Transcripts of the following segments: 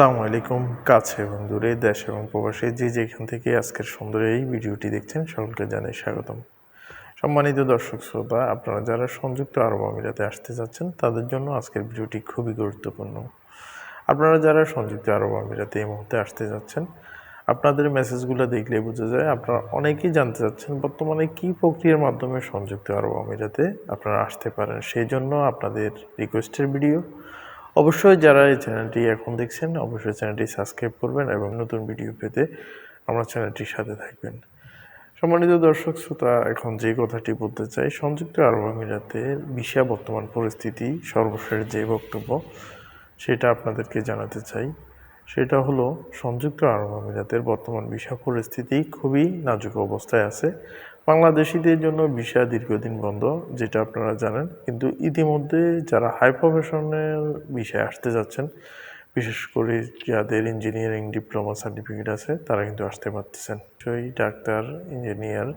আসসালামু আলাইকুম, কাছে এবং দূরে, দেশ এবং প্রবাসে যে যেখান থেকে আজকের সুন্দর এই ভিডিওটি দেখছেন সকলকে জানাই স্বাগতম। সম্মানিত দর্শক শ্রোতা, আপনারা যারা সংযুক্ত আরব আমিরাতে আসতে যাচ্ছেন, তাদের জন্য আজকের ভিডিওটি খুবই গুরুত্বপূর্ণ। আপনারা যারা সংযুক্ত আরব আমিরাতে এই মুহূর্তে আসতে যাচ্ছেন, আপনাদের মেসেজগুলো দেখলে বোঝা যায় আপনারা অনেকেই জানতে চাচ্ছেন, বর্তমানে কি প্রক্রিয়ার মাধ্যমে সংযুক্ত আরব আমিরাতে আপনারা আসতে পারেন। সেই জন্য আপনাদের রিকোয়েস্টের ভিডিও অবশ্যই যারা এই চ্যানেলটি এখন দেখছেন, অবশ্যই চ্যানেলটি সাবস্ক্রাইব করবেন এবং নতুন ভিডিও পেতে আমার চ্যানেলটির সাথে থাকবেন। সম্মানিত দর্শক, শ্রোতা, এখন যে কথাটি বলতে চাই, সংযুক্ত আরব আমিরাতের বিশা বর্তমান পরিস্থিতি সর্বশেষ যে বক্তব্য, সেটা আপনাদেরকে জানাতে চাই। সেটা হলো সংযুক্ত আরব আমিরাতের বর্তমান ভিসা পরিস্থিতি খুবই নাজুক অবস্থায় আছে। বাংলাদেশিদের জন্য ভিসা দীর্ঘদিন বন্ধ, যেটা আপনারা জানেন। কিন্তু ইতিমধ্যে যারা হাই প্রফেশনের বিষয়ে আসতে যাচ্ছেন, বিশেষ করে যাদের ইঞ্জিনিয়ারিং ডিপ্লোমা সার্টিফিকেট আছে, তারা কিন্তু আসতে পারতেছেন। ডাক্তার ইঞ্জিনিয়ার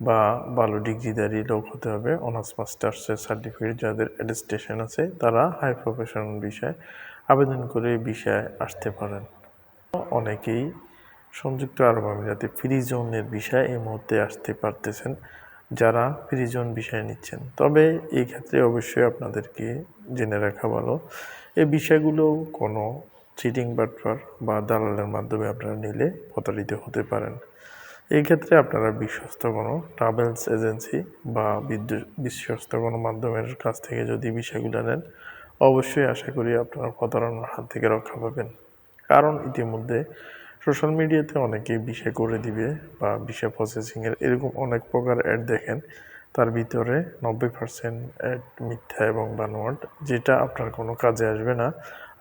বা ভালো ডিগ্রিদারি লোক হতে হবে। অনার্স মাস্টার্সের সার্টিফিকেট যাদের অ্যাডেস্টেশন আছে, তারা হাই প্রফেশন বিষয়ে আবেদন করে বিষয়ে আসতে পারেন। অনেকেই সংযুক্ত আরব আমিরাতে ফ্রি জোনের বিষয় এই মুহূর্তে আসতে পারতেছেন, যারা ফ্রি জোন বিষয় নিচ্ছেন। তবে এই ক্ষেত্রে অবশ্যই আপনাদেরকে জেনে রাখা ভালো, এই বিষয়গুলো কোনো চিটিং বাটফার বা দালালের মাধ্যমে আপনারা নিলে প্রতারিত হতে পারেন। এই ক্ষেত্রে আপনারা বিশ্বস্ত কোনো ট্রাভেলস এজেন্সি বা বিদ্যুৎ বিশ্বস্ত কোনো মাধ্যমের কাছ থেকে যদি বিষয়গুলো নেন, অবশ্যই আশা করি আপনারা প্রতারণার হাত থেকে রক্ষা পাবেন। কারণ ইতিমধ্যে সোশ্যাল মিডিয়াতে অনেকেই বিষয় করে দিবে বা বিষয় প্রসেসিংয়ের এরকম অনেক প্রকার অ্যাড দেখেন, তার ভিতরে নব্বই পার্সেন্ট অ্যাড মিথ্যা এবং বানোয়াট, যেটা আপনার কোনো কাজে আসবে না।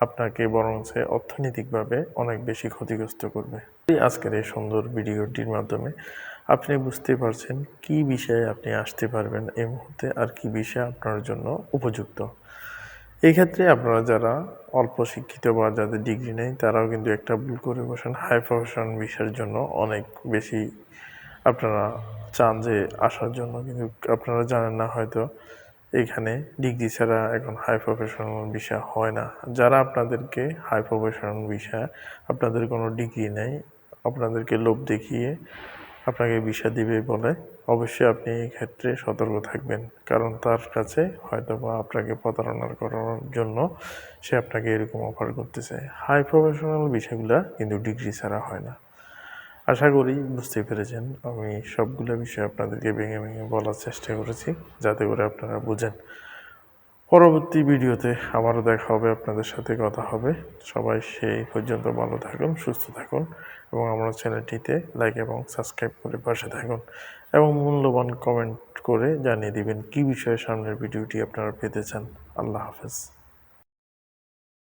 আপনাকে বরং সে অর্থনৈতিকভাবে অনেক বেশি ক্ষতিগ্রস্ত করবে। আজকের এই সুন্দর ভিডিওটির মাধ্যমে আপনি বুঝতে পারছেন কি বিষয়ে আপনি আসতে পারবেন এই মুহূর্তে আর কি বিষয় আপনার জন্য উপযুক্ত। এই ক্ষেত্রে আপনারা যারা অল্প শিক্ষিত বা যাদের ডিগ্রি নেই, তারাও কিন্তু একটা ভুল করে বসেন। হাই প্রফেশন বিষয়ের জন্য অনেক বেশি আপনারা চান যে আসার জন্য, কিন্তু আপনারা জানেন না হয়তো। এখানে ডিগ্রি ছাড়া এখন হাই প্রফেশনাল বিষয় হয় না। যারা আপনাদেরকে হাই প্রফেশনাল বিষয় আপনাদের কোনো ডিগ্রি নেই, আপনাদেরকে লোভ দেখিয়ে আপনাকে বিষা দিবে বলে অবশ্যই আপনি এই ক্ষেত্রে সতর্ক থাকবেন। কারণ তার কাছে হয়তো বা আপনাকে প্রতারণা করার জন্য সে আপনাকে এরকম অফার করতেছে। হাই প্রফেশনাল বিষয়গুলো কিন্তু ডিগ্রি ছাড়া হয় না। আশা করি বুঝতে পেরেছেন, আমি সবগুলো বিষয় আপনাদেরকে ভেঙে ভেঙে বলার চেষ্টা করেছি, যাতে করে আপনারা বুঝেন। পরবর্তী ভিডিওতে আবারও দেখা হবে, আপনাদের সাথে কথা হবে। সবাই সেই পর্যন্ত ভালো থাকুন, সুস্থ থাকুন এবং আমার চ্যানেলটিতে লাইক এবং সাবস্ক্রাইব করে পাশে থাকুন এবং মূল্যবান কমেন্ট করে জানিয়ে দিবেন কী বিষয়ে সামনের ভিডিওটি আপনারা পেতে চান। আল্লাহ হাফেজ।